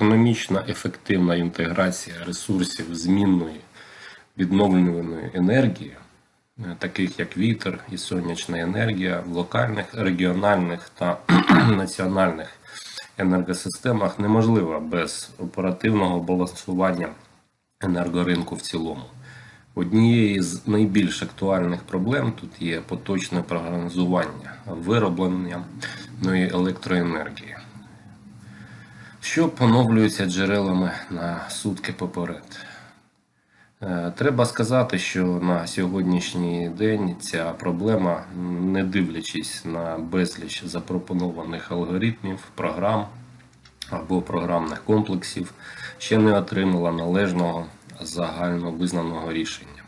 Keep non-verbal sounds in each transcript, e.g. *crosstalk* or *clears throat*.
економічна ефективна інтеграція ресурсів змінної відновлюваної енергії, е, таких як вітер і сонячна енергія в локальних, регіональних та *clears throat* національних енергосистемах неможлива без оперативного балансування енергоринку в цілому. Однією з найбільш актуальних проблем тут є поточне прогнозування вироблення електроенергії, що поновлюється джерелами на сутки поперед. Е, Треба сказати, що на сьогоднішній день ця проблема, не дивлячись на безліч запропонованих алгоритмів, програм або програмних комплексів, ще не отримала належного загальновизнаного рішення.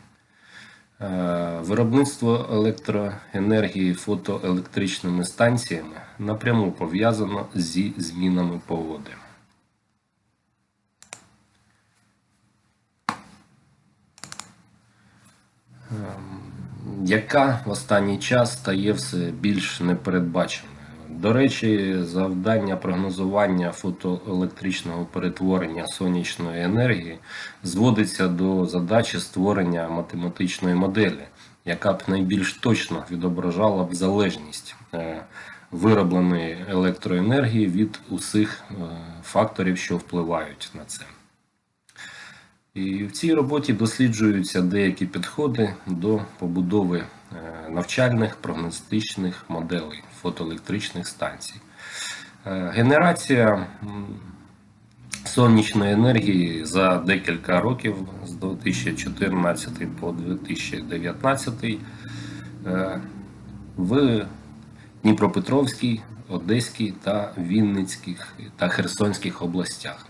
Е, Виробництво електроенергії фотоелектричними станціями напряму пов'язано зі змінами погоди. яка в останній час стає все більш непередбаченою. До речі, завдання прогнозування фотоелектричного перетворення сонячної енергії зводиться до задачі створення математичної моделі, яка б найбільш точно відображала б залежність е, виробленої електроенергії від усіх е, факторів, що впливають на це. І в цій роботі досліджуються деякі підходи до побудови е, навчальних прогностичних моделей фотоелектричних станцій. Е, Генерація сонячної енергії за декілька років з 2014 по 2019 е, в Дніпропетровській, Одеській та Вінницьких та Херсонських областях.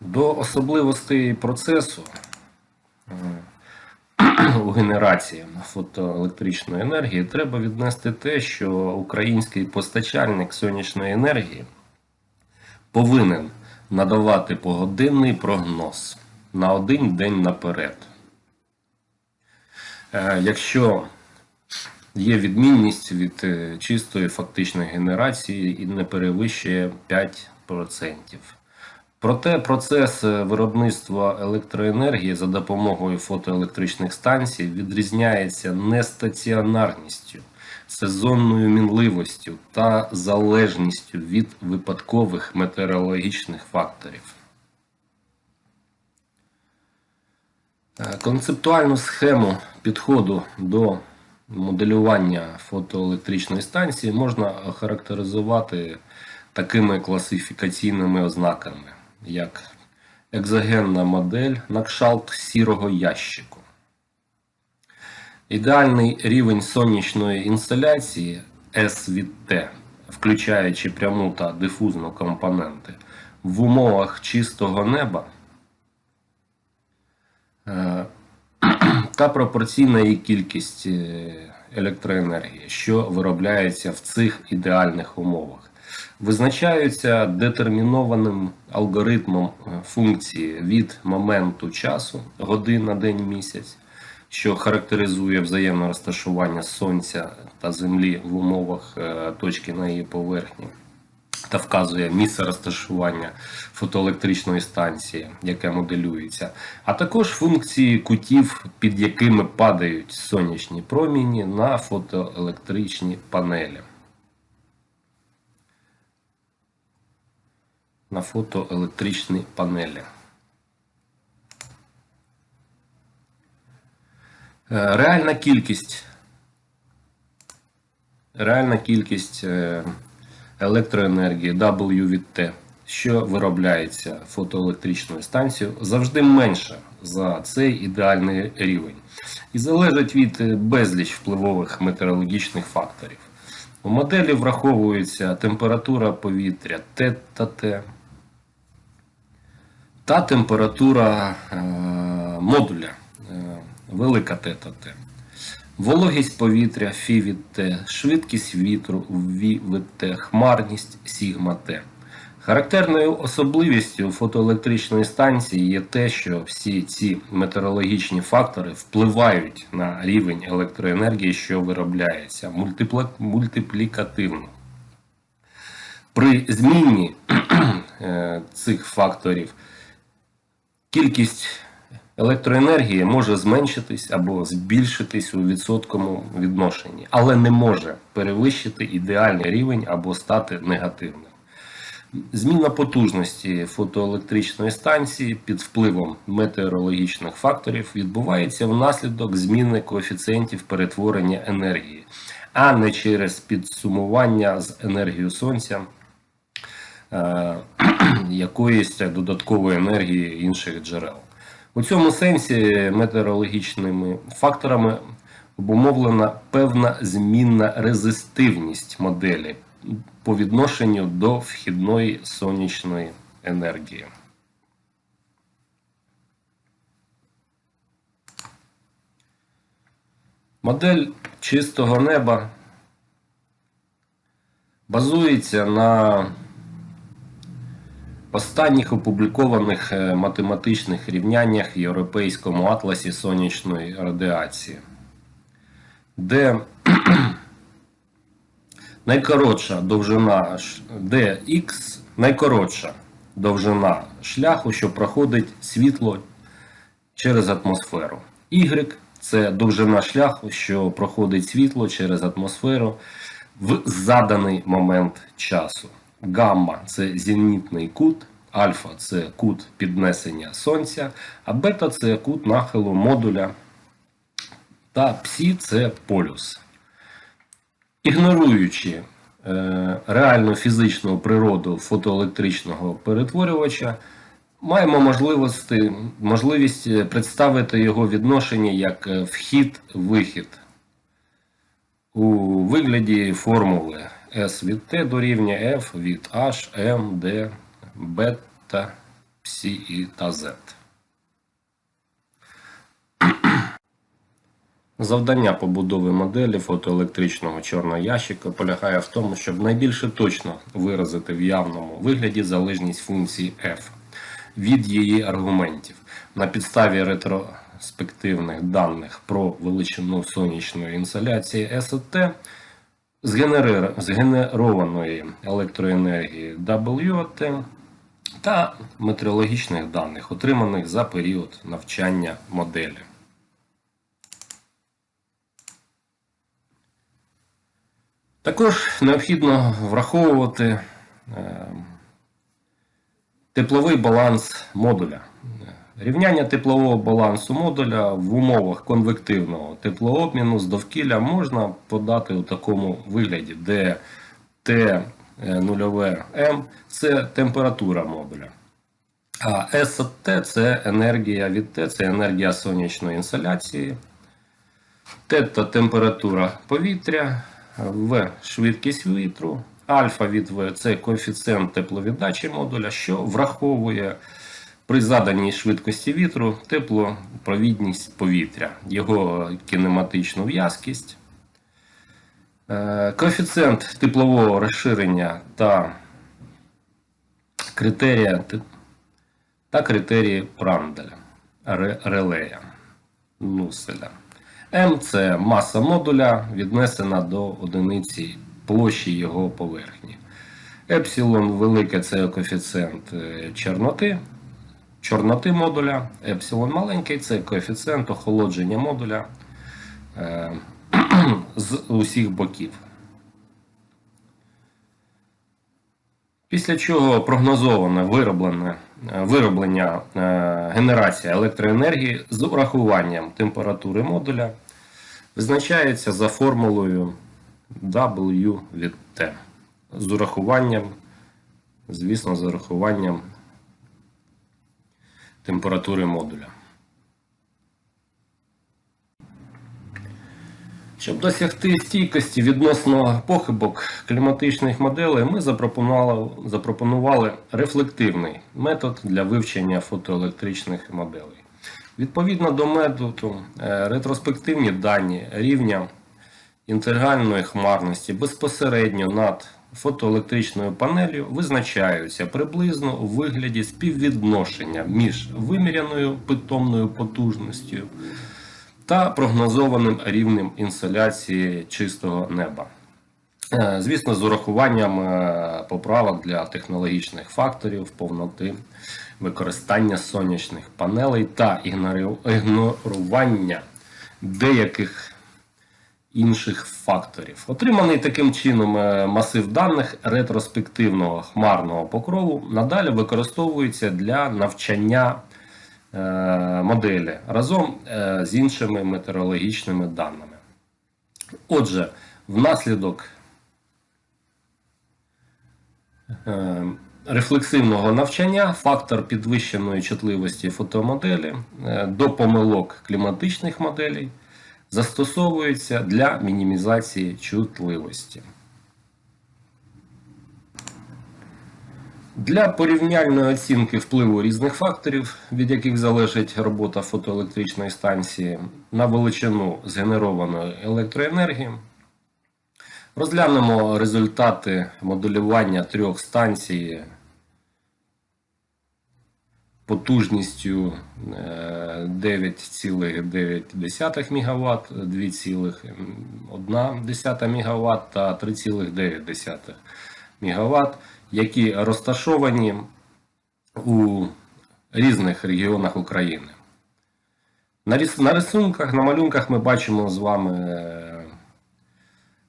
До особливостей процесу у генерації фотоелектричної енергії треба віднести те, що український постачальник сонячної енергії повинен надавати погодинний прогноз на один день наперед. Е, Якщо є відмінність від е, чистої фактичної генерації і не перевищує 5%. Проте процес е, виробництва електроенергії за допомогою фотоелектричних станцій відрізняється нестаціонарністю, сезонною мінливостю та залежністю від випадкових метеорологічних факторів. Е, Концептуальну схему підходу до моделювання фотоелектричної станції можна охарактеризувати такими класифікаційними ознаками, як екзогенна модель на кшалт сірого ящику. Ідеальний рівень сонячної інсталяції S від T, включаючи пряму та дифузну компоненти, в умовах чистого неба е, *clears throat* та пропорційна її кількість е, електроенергії, що виробляється в цих ідеальних умовах, визначаються детермінованим алгоритмом е, функції від моменту часу годин на день місяць, що характеризує взаємне розташування Сонця та Землі в умовах е, точки на її поверхні. Та вказує місце розташування фотоелектричної станції, яке моделюється, а також функції кутів, під якими падають сонячні проміні на фотоелектричні панелі. На фотоелектричні панелі. Е, Реальна кількість. Реальна кількість е, електроенергії W від T, що виробляється фотоелектричною станцією, завжди менша за цей ідеальний рівень і залежить від е, безліч впливових метеорологічних факторів. У моделі враховується температура повітря Т та Т та температура е, модуля е, велика Т та Т. Вологість повітря Фі від Т, швидкість вітру Ві від Т, хмарність сігма Т. Характерною особливістю фотоелектричної станції є те, що всі ці метеорологічні фактори впливають на рівень електроенергії, що виробляється мультиплікативно. При зміні *clears throat* е, цих факторів кількість електроенергії може зменшитись або збільшитись у відсотковому відношенні, але не може перевищити ідеальний рівень або стати негативним. Зміна потужності фотоелектричної станції під впливом метеорологічних факторів відбувається внаслідок зміни коефіцієнтів перетворення енергії, а не через підсумування з енергією сонця *clears throat* якоїсь додаткової енергії інших джерел. У цьому сенсі метеорологічними факторами обумовлена певна змінна резистивність моделі по відношенню до вхідної сонячної енергії. Модель чистого неба базується на останніх опублікованих е, математичних рівняннях в Європейському атласі сонячної радіації, де *clears throat* найкоротша довжина dx, найкоротша довжина шляху, що проходить світло через атмосферу. Y це довжина шляху, що проходить світло через атмосферу в заданий момент часу. Гамма це зенітний кут, альфа це кут піднесення сонця, а бета це кут нахилу модуля. Та псі це полюс. Ігноруючи е, реальну фізичну природу фотоелектричного перетворювача, маємо можливості, можливість е, представити його відношення як е, вхід-вихід у вигляді формули S від T дорівнює F від H, M, D, бета, Псі і та Z. Завдання побудови моделі фотоелектричного чорного ящика полягає в тому, щоб найбільше точно виразити в явному вигляді залежність функції f від її аргументів на підставі ретроспективних даних про величину сонячної інсоляції СТ згенери- згенерованої електроенергії WT та метеорологічних даних, отриманих за період навчання моделі. Також необхідно враховувати е, тепловий баланс модуля. Рівняння теплового балансу модуля в умовах конвективного теплообміну з довкілля можна подати у такому вигляді, де Т 0 М це температура модуля. А S от T це енергія від Т, це енергія сонячної інсоляції. Тета температура повітря, В швидкість вітру, альфа від В це коефіцієнт тепловіддачі модуля, що враховує при заданій швидкості вітру теплопровідність повітря, його кінематичну в'язкість. Е, Коефіцієнт теплового розширення та критерія те- та критерії Пранделя, релея, Нуселя. М це маса модуля, віднесена до одиниці площі його поверхні. Епсилон велике це коефіцієнт е, чорноти, чорноти модуля. Епсилон маленький це коефіцієнт охолодження модуля е, *clears throat* з усіх боків. Після чого прогнозоване вироблене, е, вироблення е, генерація електроенергії з урахуванням температури модуля визначається за формулою W від T. З урахуванням, звісно, з урахуванням температури модуля. Щоб досягти стійкості відносно похибок кліматичних моделей, ми запропонували, запропонували рефлективний метод для вивчення фотоелектричних моделей. Відповідно до методу, е, ретроспективні дані рівня інтегральної хмарності безпосередньо над фотоелектричною панелью визначаються приблизно у вигляді співвідношення між виміряною питомною потужністю та прогнозованим рівнем інсоляції чистого неба. Е, Звісно, з урахуванням е, поправок для технологічних факторів, повноти використання сонячних панелей та ігнорування деяких інших факторів. Отриманий таким чином е, масив даних ретроспективного хмарного покрову надалі використовується для навчання е, моделі разом е, з іншими метеорологічними даними. Отже, внаслідок рефлексивного навчання фактор підвищеної чутливості фотомоделі до помилок кліматичних моделей застосовується для мінімізації чутливості. Для порівняльної оцінки впливу різних факторів, від яких залежить робота фотоелектричної станції на величину згенерованої електроенергії, розглянемо результати моделювання трьох станцій потужністю е, 9,9 МВт, 2,1 МВт та 3,9 МВт, які розташовані у різних регіонах України. На рисунках, на малюнках ми бачимо з вами е,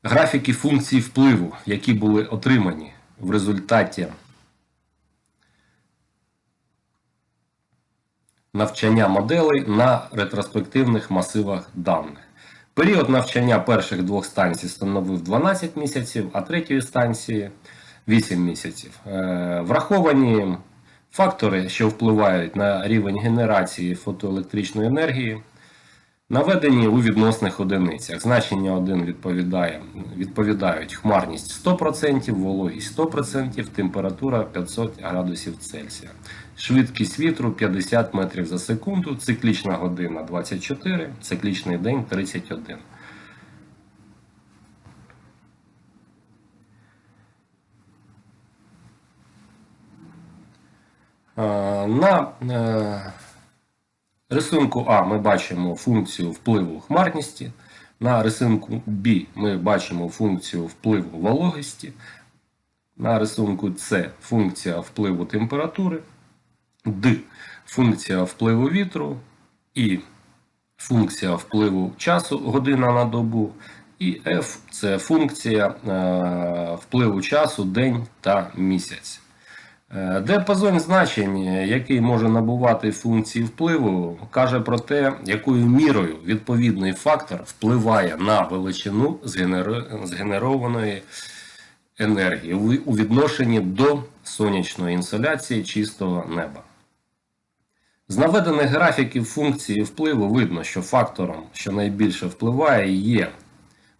графіки функцій впливу, які були отримані в результаті навчання моделей на ретроспективних масивах даних. Період навчання перших двох станцій становив 12 місяців, а третьої станції 8 місяців. Е, Враховані фактори, що впливають на рівень генерації фотоелектричної енергії, наведені у відносних одиницях. Значення 1 відповідає, відповідають хмарність 100%, вологість 100%, температура 500 градусів Цельсія. Швидкість вітру 50 метрів за секунду, циклічна година 24, циклічний день 31. Е, На е, рисунку А ми бачимо функцію впливу хмарності. На рисунку Б ми бачимо функцію впливу вологості. На рисунку С функція впливу температури. Д функція впливу вітру. І функція впливу часу година на добу. І F це функція е, впливу часу день та місяць. Е, Діапазон значень, який може набувати функції впливу, каже про те, якою мірою відповідний фактор впливає на величину згенер- згенерованої енергії у відношенні до сонячної інсоляції чистого неба. З наведених графіків функції впливу видно, що фактором, що найбільше впливає, є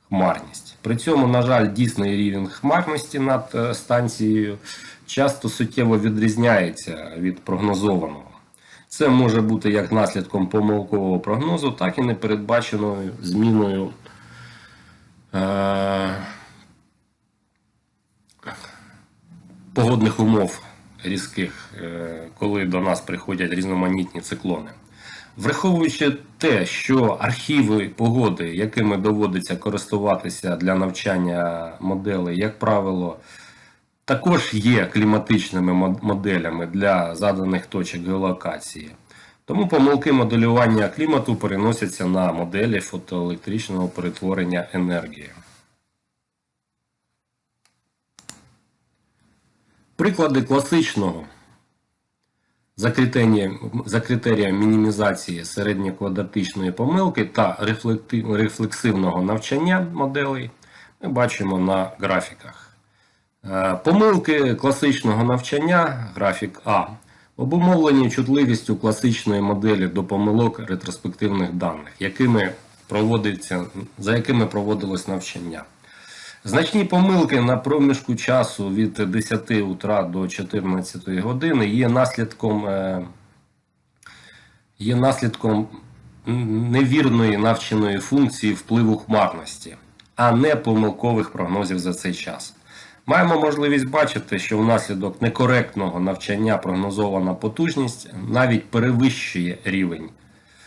хмарність. При цьому, на жаль, дійсний рівень хмарності над е, станцією часто суттєво відрізняється від прогнозованого. Це може бути як наслідком помилкового прогнозу, так і непередбаченою зміною е- погодних умов різких, е, коли до нас приходять різноманітні циклони. Враховуючи те, що архіви погоди, якими доводиться користуватися для навчання моделей, як правило, також є кліматичними моделями для заданих точок геолокації. Тому помилки моделювання клімату переносяться на моделі фотоелектричного перетворення енергії. Приклади класичного за критерієм, за критерієм мінімізації середньоквадратичної помилки та рефлексивного навчання моделей ми бачимо на графіках. Е, Помилки класичного навчання, графік А, обумовлені чутливістю класичної моделі до помилок ретроспективних даних, якими проводиться, за якими проводилось навчання. Значні помилки на проміжку часу від 10 утра до 14 години є наслідком, е, є наслідком невірної навченої функції впливу хмарності, а не помилкових прогнозів за цей час. Маємо можливість бачити, що внаслідок некоректного навчання прогнозована потужність навіть перевищує рівень